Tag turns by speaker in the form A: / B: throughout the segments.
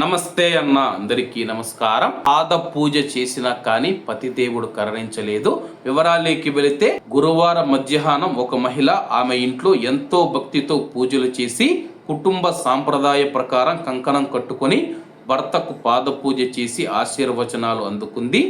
A: నమస్తే అన్న అందరికీ నమస్కారం. పాద పూజ చేసినా కానీ పతిదేవుడు కరణించలేదు. వివరాలేకి వెళితే గురువారం మధ్యాహ్నం ఒక మహిళ ఆమె ఇంట్లో ఎంతో భక్తితో పూజలు చేసి కుటుంబ సాంప్రదాయ ప్రకారం కంకణం కట్టుకొని భర్తకు పాద పూజ చేసి ఆశీర్వచనాలు అందుకుంది.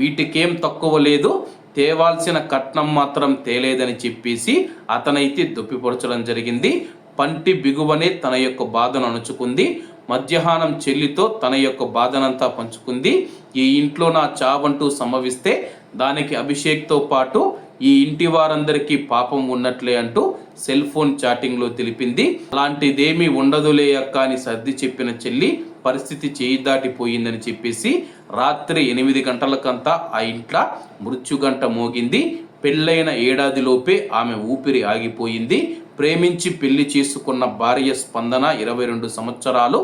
A: వీటికేం తక్కువ లేదు. తేవాల్సిన కట్నం మాత్రం తేలేదని చెప్పేసి అతనైతే దుప్పిపరచడం జరిగింది. పంటి బిగువనే తన యొక్క బాధను అణుచుకుంది. మధ్యాహ్నం చెల్లితో తన యొక్క బాధనంతా పంచుకుంది. ఈ ఇంట్లో నా చావంటూ సంభవిస్తే దానికి అభిషేక్తో పాటు ఈ ఇంటి వారందరికీ పాపం ఉన్నట్లే అంటూ సెల్ ఫోన్ చాటింగ్లో తెలిపింది. అలాంటిదేమీ ఉండదులే అక్క అని సర్ది చెప్పిన చెల్లి పరిస్థితి చేయి దాటిపోయిందని చెప్పేసి రాత్రి ఎనిమిది గంటలకంతా ఆ ఇంట్లో మృత్యుగంట మోగింది. పెళ్ళైన ఏడాదిలోపే ఆమె ఊపిరి ఆగిపోయింది. ప్రేమించి పెళ్ళి చేసుకున్న భార్య స్పందన ఇరవై రెండు సంవత్సరాలు.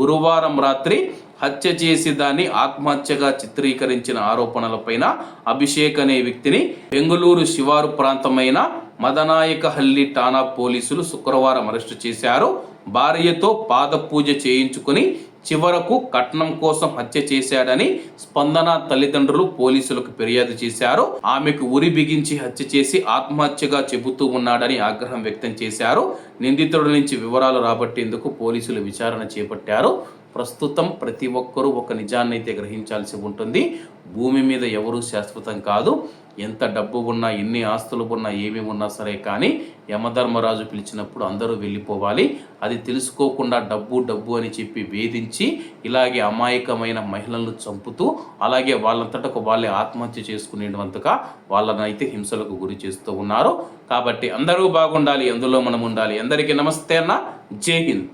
A: గురువారం రాత్రి హత్య చేసి దాన్ని ఆత్మహత్యగా చిత్రీకరించిన ఆరోపణలపైన అభిషేక్ అనే వ్యక్తిని బెంగళూరు శివారు ప్రాంతమైన మదనాయకహల్లి ఠాణా పోలీసులు శుక్రవారం అరెస్టు చేశారు. భార్యతో పాద పూజ చేయించుకుని చివరకు కట్నం కోసం హత్య చేశాడని స్పందన తల్లిదండ్రులు పోలీసులకు ఫిర్యాదు చేశారు. ఆమెకు ఉరి బిగించి హత్య చేసి ఆత్మహత్యగా చెబుతూ ఉన్నాడని ఆగ్రహం వ్యక్తం చేశారు. నిందితుడి నుంచి వివరాలు రాబట్టేందుకు పోలీసులు విచారణ చేపట్టారు. ప్రస్తుతం ప్రతి ఒక్కరూ ఒక నిజాన్ని అయితే గ్రహించాల్సి ఉంటుంది. భూమి మీద ఎవరూ శాశ్వతం కాదు. ఎంత డబ్బు ఉన్నా ఎన్ని ఆస్తులు ఉన్నా ఏమి ఉన్నా సరే కానీ యమధర్మరాజు పిలిచినప్పుడు అందరూ వెళ్ళిపోవాలి. అది తెలుసుకోకుండా డబ్బు డబ్బు అని చెప్పి వేధించి ఇలాగే అమాయకమైన మహిళలను చంపుతూ అలాగే వాళ్ళంతటకు వాళ్ళే ఆత్మహత్య చేసుకునేటువంతగా వాళ్ళనైతే హింసలకు గురి చేస్తూ ఉన్నారు. కాబట్టి అందరూ బాగుండాలి అందులో మనం ఉండాలి. అందరికీ నమస్తే అన్న. జై హింద్.